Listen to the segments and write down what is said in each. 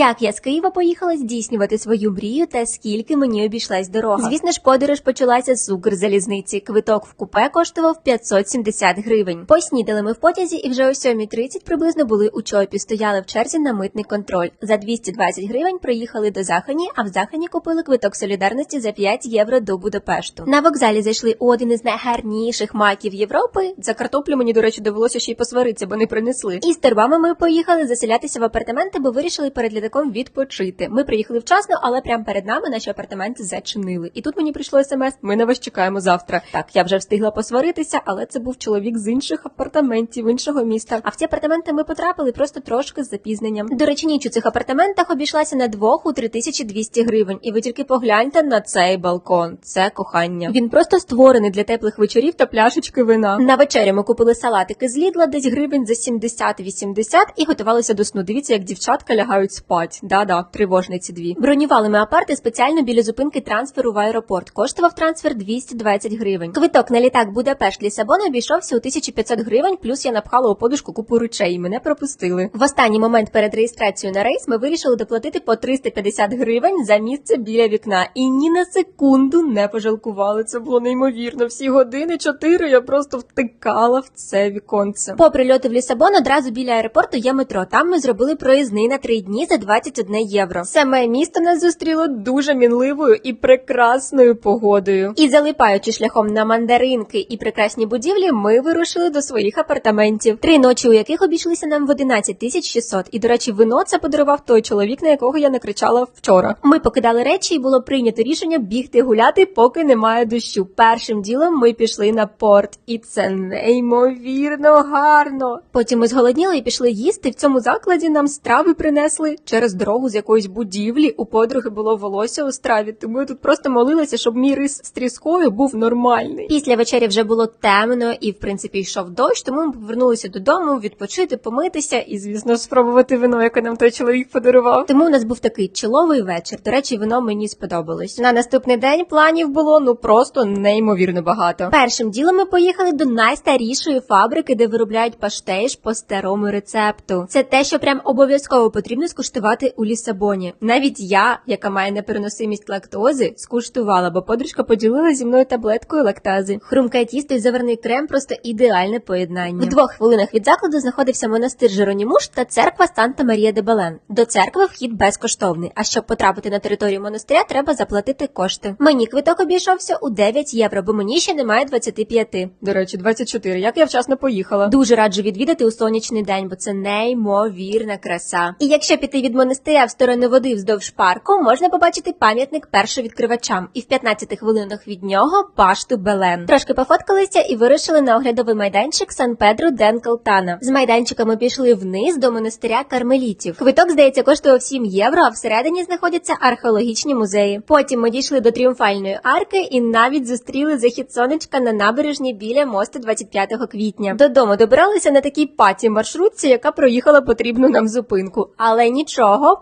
Як я з Києва поїхала здійснювати свою мрію та скільки мені обійшлась дорога. Звісно ж, подорож почалася з Укрзалізниці. Квиток в купе коштував 570 гривень. Поснідали ми в потязі і вже о 7.30 приблизно були у чопі. Стояли в черзі на митний контроль. За 220 гривень приїхали до Захані, а в Захані купили квиток солідарності за 5 євро до Будапешту. На вокзалі зайшли у один із найгарніших маків Європи. За картоплю мені, до речі, довелося ще й посваритися, бо не принесли. І з торбами ми поїхали заселятися в апартаменти, бо вирішили перед літаком відпочити. Ми приїхали вчасно, але прямо перед нами наші апартаменти зачинили. І тут мені прийшло смс. Ми на вас чекаємо завтра. Так, я вже встигла посваритися, але це був чоловік з інших апартаментів, іншого міста. А в ці апартаменти ми потрапили просто трошки з запізненням. До речі, ніч у цих апартаментах обійшлася на двох у 3200 гривень. І ви тільки погляньте на цей балкон. Це кохання. Він просто створений для теплих вечорів та пляшечки вина. На вечерю ми купили салатики з Лідла, десь гривень за 70-80 і готувалися до сну. Дивіться, як дівчатка лягають спать. Да-да, тривожниці дві. Бронювали ми апарти спеціально біля зупинки трансферу в аеропорт. Коштував трансфер 220 гривень. Квиток на літак Будапешт Лісабон обійшовся у 1500 гривень, плюс я напхала у подушку купу речей. Мене пропустили. В останній момент перед реєстрацією на рейс ми вирішили доплатити по 350 гривень за місце біля вікна. І ні на секунду не пожалкували. Це було неймовірно. Всі години чотири я просто втикала в це віконце. По прильоту в Лісабон одразу біля аеропорту є метро. Там ми зробили проїзний на три дні за 21 євро. Саме місто нас зустріло дуже мінливою і прекрасною погодою. І залипаючи шляхом на мандаринки і прекрасні будівлі, ми вирушили до своїх апартаментів. Три ночі, у яких обійшлися нам в 11 тисяч 600. І, до речі, вино це подарував той чоловік, на якого я накричала вчора. Ми покидали речі, і було прийнято рішення бігти гуляти, поки немає дощу. Першим ділом ми пішли на порт, і це неймовірно гарно. Потім ми зголодніли і пішли їсти. В цьому закладі нам страви принесли через дорогу з якоїсь будівлі. У подруги було волосся у страві, тому я тут просто молилася, щоб мій рис з тріскою був нормальний. Після вечері вже було темно і, в принципі, йшов дощ, тому ми повернулися додому відпочити, помитися і, звісно, спробувати вино, яке нам той чоловік подарував. Тому у нас був такий чоловий вечір. До речі, вино мені сподобалось. На наступний день планів було ну просто неймовірно багато. Першим ділом ми поїхали до найстарішої фабрики, де виробляють паштейш по старому рецепту. Це те, що прям обов'язково потрібно скуштувати у Лісабоні. Навіть я, яка має непереносимість лактози, скуштувала, бо подружка поділила зі мною таблеткою лактази. Хрумке тісто і заварний крем просто ідеальне поєднання. В двох хвилинах від закладу знаходився монастир Жеронімуш та церква Санта Марія де Белен. До церкви вхід безкоштовний. А щоб потрапити на територію монастиря, треба заплатити кошти. Мені квиток обійшовся у 9 євро, бо мені ще немає 25. До речі, 24. Як я вчасно поїхала. Дуже раджу відвідати у сонячний день, бо це неймовірна краса. І якщо піти від монастиря в сторону води вздовж парку, можна побачити пам'ятник першовідкривачам, і в 15 хвилинах від нього башту Белен. Трошки пофоткалися і вирушили на оглядовий майданчик Сан Педро Ден Калтана. З майданчика ми пішли вниз до монастиря кармелітів. Квиток, здається, коштував 7 євро, а всередині знаходяться археологічні музеї. Потім ми дійшли до тріумфальної арки і навіть зустріли захід сонечка на набережні біля мосту 25 квітня. Додому добиралися на такій паті маршрутці, яка проїхала потрібну нам зупинку. Але нічого,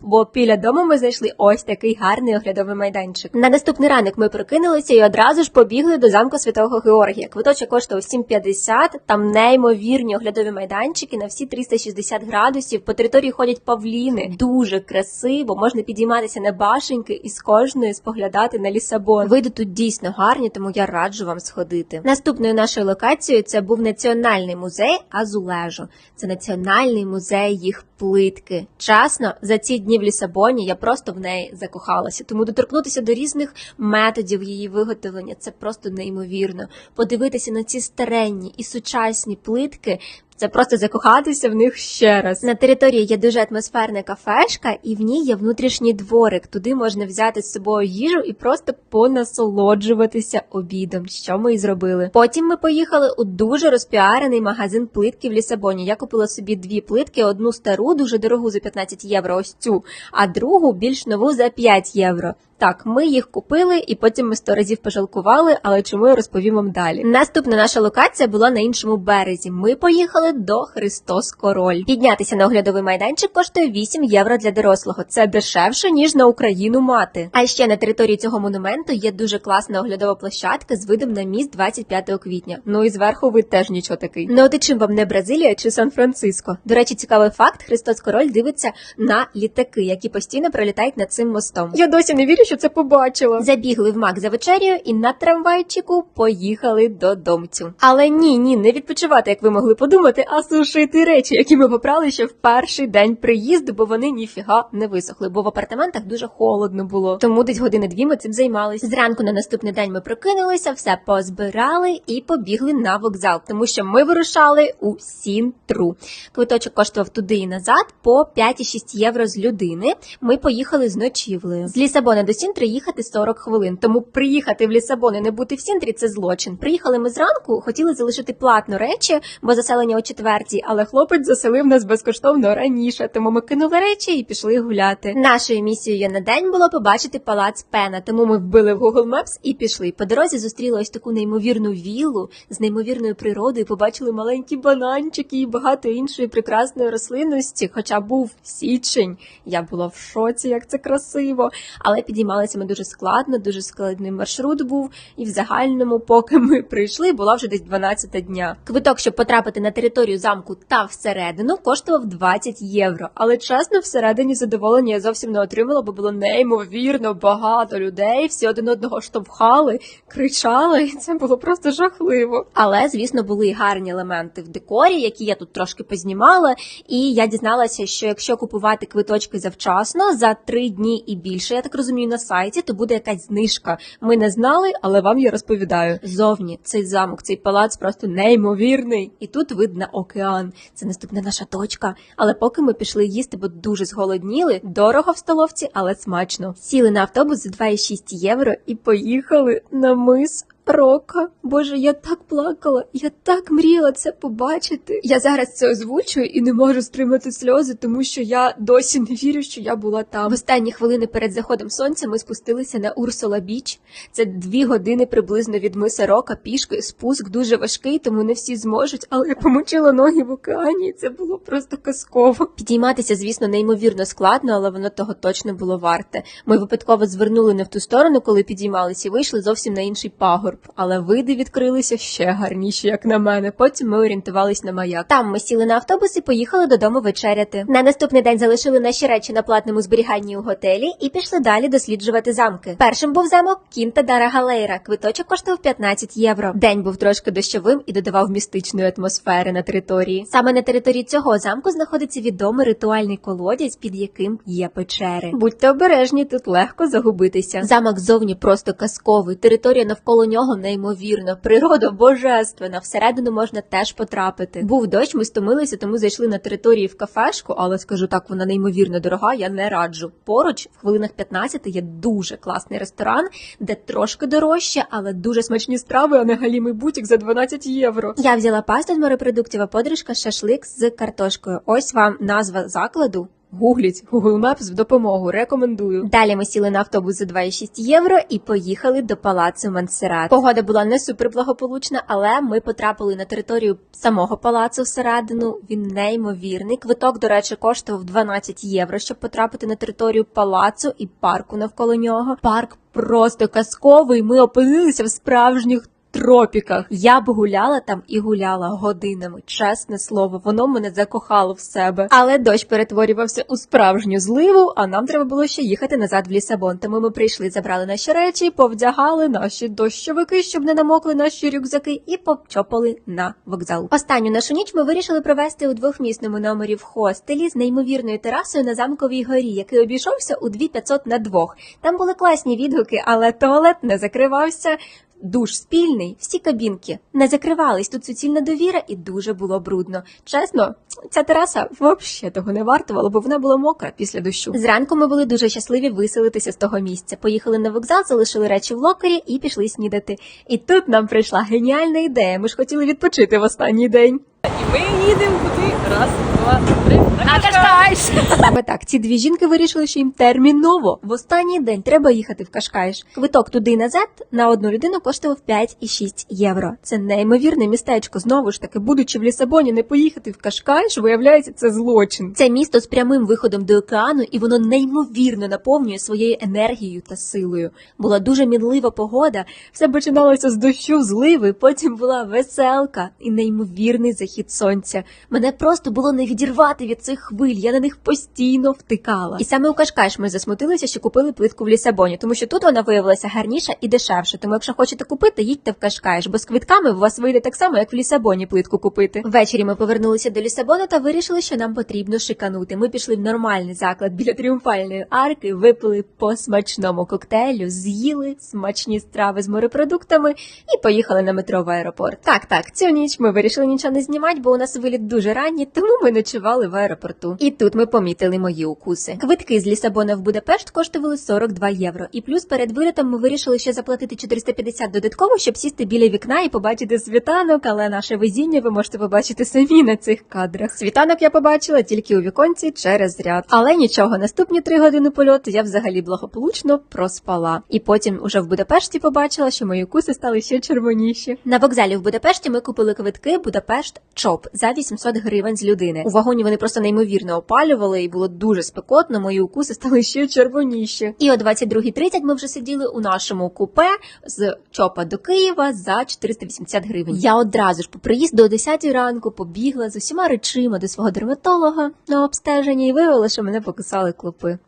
бо біля дому ми знайшли ось такий гарний оглядовий майданчик. На наступний ранок ми прокинулися і одразу ж побігли до замку Святого Георгія. Квиточок коштував 7,50, Там неймовірні оглядові майданчики на всі 360 градусів. По території ходять павліни. Дуже красиво, можна підійматися на башеньки і з кожної споглядати на Лісабон. Види тут дійсно гарні, тому я раджу вам сходити. Наступною нашою локацією це був національний музей Азулежу. Це національний музей їх плитки. Чесно, за ці дні в Лісабоні я просто в неї закохалася. Тому доторкнутися до різних методів її виготовлення це просто неймовірно. Подивитися на ці старенні і сучасні плитки. Це просто закохатися в них ще раз. На території є дуже атмосферна кафешка, і в ній є внутрішній дворик. Туди можна взяти з собою їжу і просто понасолоджуватися обідом, що ми і зробили. Потім ми поїхали у дуже розпіарений магазин плитки в Лісабоні. Я купила собі дві плитки: одну стару, дуже дорогу за 15 євро, ось цю, а другу більш нову за 5 євро. Так, ми їх купили і потім ми сто разів пожалкували, але чому я розповім вам далі. Наступна наша локація була на іншому березі. Ми поїхали до Христос Король. Піднятися на оглядовий майданчик коштує 8 євро для дорослого. Це дешевше ніж на Україну мати. А ще на території цього монументу є дуже класна оглядова площадка з видом на міст 25 квітня. Ну і зверху вид теж нічого такий. Ну от чим вам не Бразилія чи Сан-Франциско? До речі, цікавий факт: Христос Король дивиться на літаки, які постійно пролітають над цим мостом. Я досі не вірю, що це побачила. Забігли в мак за вечерю і на трамвайчику поїхали додомцю. Але ні, ні, не відпочивати, як ви могли подумати, а сушити речі, які ми попрали ще в перший день приїзду, бо вони ніфіга не висохли, бо в апартаментах дуже холодно було. Тому десь години дві ми цим займалися. Зранку на наступний день ми прокинулися, все позбирали і побігли на вокзал, тому що ми вирушали у Сінтру. Квиточок коштував туди і назад по 5,6 євро з людини. Ми поїхали з ночівлею. З Лісабона до Сінтри їхати 40 хвилин. Тому приїхати в Лісабон і не бути в Сінтрі це злочин. Приїхали ми зранку, хотіли залишити платно речі, бо заселення о четвертій, але хлопець заселив нас безкоштовно раніше. Тому ми кинули речі і пішли гуляти. Нашою місією на день було побачити палац Пена. Тому ми вбили в Google Maps і пішли. По дорозі зустріли ось таку неймовірну віллу з неймовірною природою. Побачили маленькі бананчики і багато іншої прекрасної рослинності. Хоча був січень, я була в шоці, як це красиво. Але підіймалися ми дуже складно, дуже складний маршрут був. І в загальному, поки ми прийшли, була вже десь 12 дня. Квиток, щоб потрапити на територію замку та всередину, коштував 20 євро. Але чесно, всередині задоволення я зовсім не отримала, бо було неймовірно багато людей. Всі один одного штовхали, кричали, і це було просто жахливо. Але, звісно, були і гарні елементи в декорі, які я тут трошки познімала. І я дізналася, що якщо купувати квиточки завчасно за три дні і більше, я так розумію, на сайті, то буде якась знижка. Ми не знали, але вам я розповідаю. Зовні цей замок, цей палац просто неймовірний. І тут видно океан. Це наступна наша точка. Але поки ми пішли їсти, бо дуже зголодніли, дорого в столовці, але смачно. Сіли на автобус за 2,6 євро і поїхали на мис. Рока, боже, я так плакала, я так мріяла це побачити. Я зараз це озвучую і не можу стримати сльози, тому що я досі не вірю, що я була там. В останні хвилини перед заходом сонця ми спустилися на Урсула Біч. Це дві години приблизно від миса Рока пішки. Спуск дуже важкий, тому не всі зможуть. Але я помочила ноги в океані. і Це було просто казково. Підійматися, звісно, неймовірно складно, але воно того точно було варте. Ми випадково звернули не в ту сторону, коли підіймалися, і вийшли зовсім на інший пагорб. Але види відкрилися ще гарніші, як на мене. Потім ми орієнтувались на маяк. Там ми сіли на автобус і поїхали додому вечеряти. На наступний день залишили наші речі на платному зберіганні у готелі і пішли далі досліджувати замки. Першим був замок Кінта Дара Галейра. Квиточок коштував 15 євро. День був трошки дощовим і додавав містичної атмосфери на території. Саме на території цього замку знаходиться відомий ритуальний колодязь, під яким є печери. Будьте обережні, тут легко загубитися. Замок зовні просто казковий. Територія навколо нього неймовірна. Природа божественна. Всередину можна теж потрапити. Був дощ, ми стомилися, тому зайшли на території в кафешку, але скажу так, вона неймовірно дорога. Я не раджу. Поруч в хвилинах 15 є дуже класний ресторан, де трошки дорожче, але дуже смачні страви, а не галімий бутік за 12 євро. Я взяла пасту з морепродуктів, а подружка шашлик з картошкою. Ось вам назва закладу. Гугліть Google Maps в допомогу. Рекомендую. Далі ми сіли на автобус за 2,6 євро і поїхали до палацу Монсеррат. Погода була не супер благополучна, але ми потрапили на територію самого палацу всередину. Він неймовірний. Квиток, до речі, коштував 12 євро, щоб потрапити на територію палацу і парку навколо нього. Парк просто казковий. Ми опинилися в справжніх тропіках. Я б гуляла там і гуляла годинами. Чесне слово, воно мене закохало в себе. Але дощ перетворювався у справжню зливу, а нам треба було ще їхати назад в Лісабон. Тому ми прийшли, забрали наші речі, повдягали наші дощовики, щоб не намокли наші рюкзаки, і почопали на вокзал. Останню нашу ніч ми вирішили провести у двохмісному номері в хостелі з неймовірною терасою на замковій горі, який обійшовся у 2500 на двох. Там були класні відгуки, але туалет не закривався. Душ спільний, всі кабінки не закривались. Тут суцільна довіра і дуже було брудно. Чесно, ця тераса взагалі того не вартувала, бо вона була мокра після дощу. Зранку ми були дуже щасливі виселитися з того місця. Поїхали на вокзал, залишили речі в локері і пішли снідати. І тут нам прийшла геніальна ідея. Ми ж хотіли відпочити в останній день. І ми їдемо куди? Раз, два, три. Кашкайш! Саме так, ці дві жінки вирішили, що їм терміново в останній день треба їхати в Кашкаїш. Квиток туди і назад на одну людину коштував 5,6 євро. Це неймовірне містечко. Знову ж таки, будучи в Лісабоні, не поїхати в Кашкаїш, виявляється, це злочин. Це місто з прямим виходом до океану, і воно неймовірно наповнює своєю енергією та силою. Була дуже мінлива погода. Все починалося з дощу, зливи. Потім була веселка і неймовірний захід сонця. Мене просто було не відірвати від цих хвиль. Я на них постійно втикала. І саме у Кашкайш ми засмутилися, що купили плитку в Лісабоні, тому що тут вона виявилася гарніша і дешевша. Тому, якщо хочете купити, їдьте в Кашкайш, бо з квитками у вас вийде так само, як в Лісабоні плитку купити. Ввечері ми повернулися до Лісабона та вирішили, що нам потрібно шиканути. Ми пішли в нормальний заклад біля тріумфальної арки, випили по смачному коктейлю, з'їли смачні страви з морепродуктами і поїхали на метро в аеропорт. Так, так, цю ніч ми вирішили нічого не знімати, бо у нас виліт дуже ранній, тому ми ночували в аеропорту. І тут ми помітили мої укуси. Квитки з Лісабона в Будапешт коштували 42 євро. І плюс перед вилітом ми вирішили ще заплатити 450 додатково, щоб сісти біля вікна і побачити світанок. Але наше везіння ви можете побачити самі на цих кадрах. Світанок я побачила тільки у віконці через ряд. Але нічого, наступні три години польоту я взагалі благополучно проспала. І потім уже в Будапешті побачила, що мої укуси стали ще червоніші. На вокзалі в Будапешті ми купили квитки Будапешт ЧОП за 800 гривень з людини. У вагоні вони просто неймовірно опалювали і було дуже спекотно. Мої укуси стали ще червоніші. І о 22.30 ми вже сиділи у нашому купе з ЧОПа до Києва за 480 гривень. Я одразу ж по приїзду о 10 ранку побігла з усіма речима до свого дерматолога на обстеження і виявила, що мене покусали клопи.